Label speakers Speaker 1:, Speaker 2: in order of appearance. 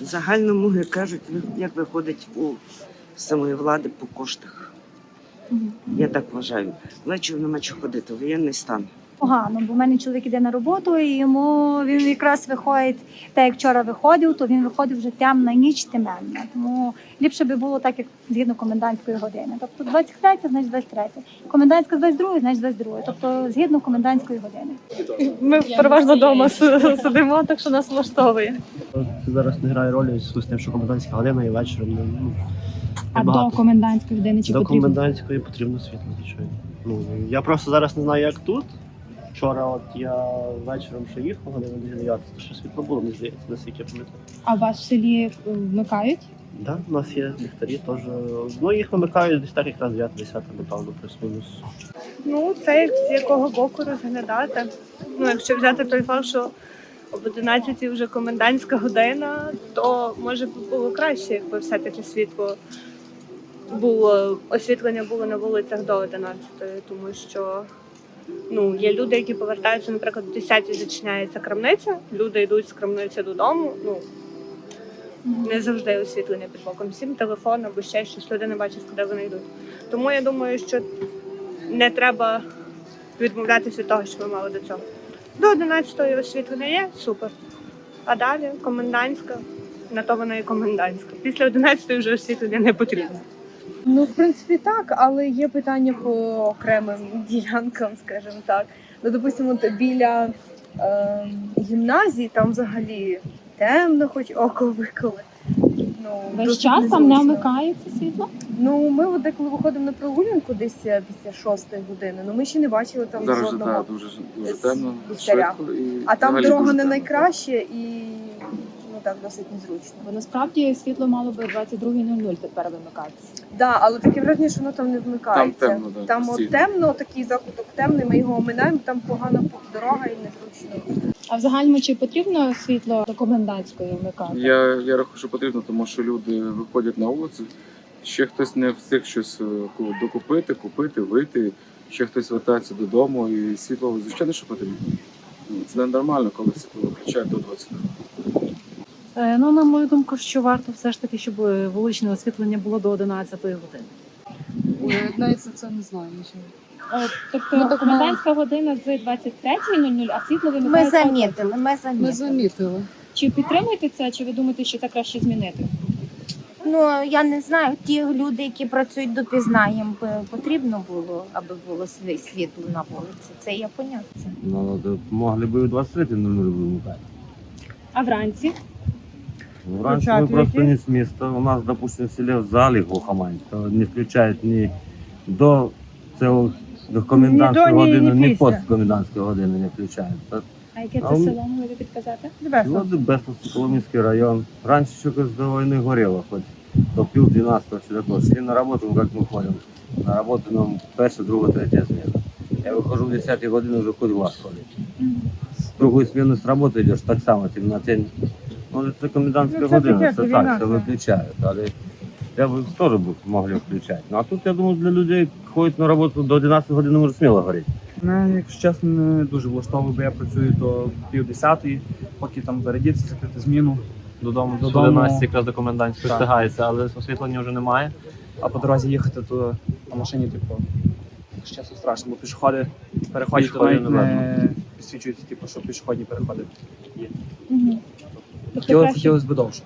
Speaker 1: Загальному як кажуть, як виходить у самої влади по коштах. Я так вважаю. Лечу нема чого ходити, воєнний стан.
Speaker 2: Погано, бо в мене чоловік іде на роботу, і йому він якраз виходить, так як вчора виходив, то він виходив вже темна ніч темна. Тому ліпше би було так, як згідно комендантської години. Тобто 23, значить 23. Комендантська з 22, значить 22. Тобто згідно комендантської години.
Speaker 3: Ми переважно вдома сидимо, так що нас влаштовує.
Speaker 4: Це зараз не грає ролі з тим, що комендантська година і вечором ну,
Speaker 5: А
Speaker 4: небагато.
Speaker 5: до комендантської години чи
Speaker 4: До
Speaker 5: потрібно?
Speaker 4: комендантської потрібно світло, звичайно. Ну, я просто зараз не знаю, як тут. Вчора от я вечором ще їхав, годину до 9, то ще світло було, мені здається, наскільки я пам'ятаю.
Speaker 5: А вас в селі е, вмикають?
Speaker 4: Да, у нас є ліхтарі теж. Ну, їх вимикають десь так якраз 9-10, напевно, плюс-мінус.
Speaker 3: Ну, це як з якого боку розглядати. Ну, якщо взяти той факт, що об 11 вже комендантська година, то може б було краще, якби все-таки світло було, освітлення було на вулицях до 11, тому що ну, є люди, які повертаються, наприклад, о 10 зачиняється крамниця, люди йдуть з крамниці додому. Ну, не завжди освітлення під боком. Всім телефон або ще щось, люди не бачать, куди вони йдуть. Тому я думаю, що не треба відмовлятися від того, що ми мали до цього. До 11-ї освітлення є, супер. А далі комендантська, на то вона і комендантська. Після 11-ї вже освітлення не потрібно.
Speaker 6: Ну, в принципі, так, але є питання по окремим ділянкам, скажімо так. Ну, допустимо, біля е, гімназії там взагалі темно, хоч око виколи. Ну,
Speaker 5: Весь
Speaker 6: досить
Speaker 5: час там не
Speaker 6: незручно.
Speaker 5: вмикається світло?
Speaker 6: Ну, ми от деколи виходимо на прогулянку десь е, після шостої години, ну ми ще не бачили там
Speaker 7: Зараз же
Speaker 6: жодного.
Speaker 7: так, дуже, дуже
Speaker 6: з
Speaker 7: темно,
Speaker 6: ліхтаря.
Speaker 7: швидко і
Speaker 6: А там
Speaker 7: взагалі
Speaker 6: дорога
Speaker 7: дуже
Speaker 6: не
Speaker 7: темно.
Speaker 6: найкраща і так досить незручно.
Speaker 5: Бо насправді світло мало би 22.00 тепер вимикатися.
Speaker 6: Да, але таке враження, що воно там не вмикається.
Speaker 7: темно, да,
Speaker 6: там от
Speaker 7: постійно.
Speaker 6: темно, такий закуток темний, ми його оминаємо, там погана дорога і незручно.
Speaker 5: А в загальному чи потрібно світло до комендантської вмикати?
Speaker 7: Я, я рахую, що потрібно, тому що люди виходять на вулицю, ще хтось не встиг щось е, ку- докупити, купити, вийти, ще хтось вертається додому, і світло, звичайно, що потрібно. Ну, Це не нормально, коли світло виключають до 20.
Speaker 8: Е, Ну, на мою думку, що варто все ж таки, щоб е, вуличне освітлення було до 11 години.
Speaker 9: Ой, навіть за це не знаю нічого.
Speaker 5: Е, Тобто
Speaker 9: Ну, так
Speaker 5: комендантська година з 23.00, а світло
Speaker 2: Ми
Speaker 5: вимикається.
Speaker 2: замітили, ми
Speaker 9: Ми
Speaker 2: замітили.
Speaker 9: замітили.
Speaker 5: Чи підтримуєте це, чи ви думаєте, що це краще змінити?
Speaker 2: Ну я не знаю, ті люди, які працюють допізна, їм би потрібно було, аби було сві- світло на вулиці. Це я поняття.
Speaker 10: Ну, то могли бы и 23.00 вымыкать.
Speaker 5: А вранці?
Speaker 10: Ну, Раньше мы просто не с места. У нас, допустим, в селе в зале глухомань, то не включают ни до цього до комендантської години, ні пост комендантської години не включають. Та
Speaker 5: А яке
Speaker 10: А
Speaker 5: це
Speaker 10: у-
Speaker 5: село могли ви підказати?
Speaker 10: Люди Бесновский, Коломенский район. Раньше еще как до войны горело хоть. То пил 12 все такое. Шли на работу, ну как мы ходим. На работу нам перша, друга, третя зміна. Я виходжу в 10 години, вже хоч глаз ходить. З другої зміни з роботи йдеш, так само темнотень. Ну, це комендантська година, це так, це виключають. Але я б теж могли включати. Ну а тут, я думаю, для людей ходять на роботу до 11 години може сміло горіти.
Speaker 11: Мене, якщо чесно, не дуже влаштовує, бо я працюю до пів десятої, поки там передіться, закрити зміну додому.
Speaker 4: До
Speaker 11: Додому,
Speaker 4: 11 якраз до комендантської
Speaker 11: Так.
Speaker 4: встигається, але освітлення вже немає.
Speaker 11: а по дорозі їхати, то на машині, типу, якщо чесно, страшно, бо пішоходи переходять, то
Speaker 4: Пішоходів
Speaker 11: навіть
Speaker 4: не
Speaker 11: не підсвічується, типу, що пішохідні переходи є.
Speaker 5: Угу.
Speaker 11: Хотілося, хотілося б довше.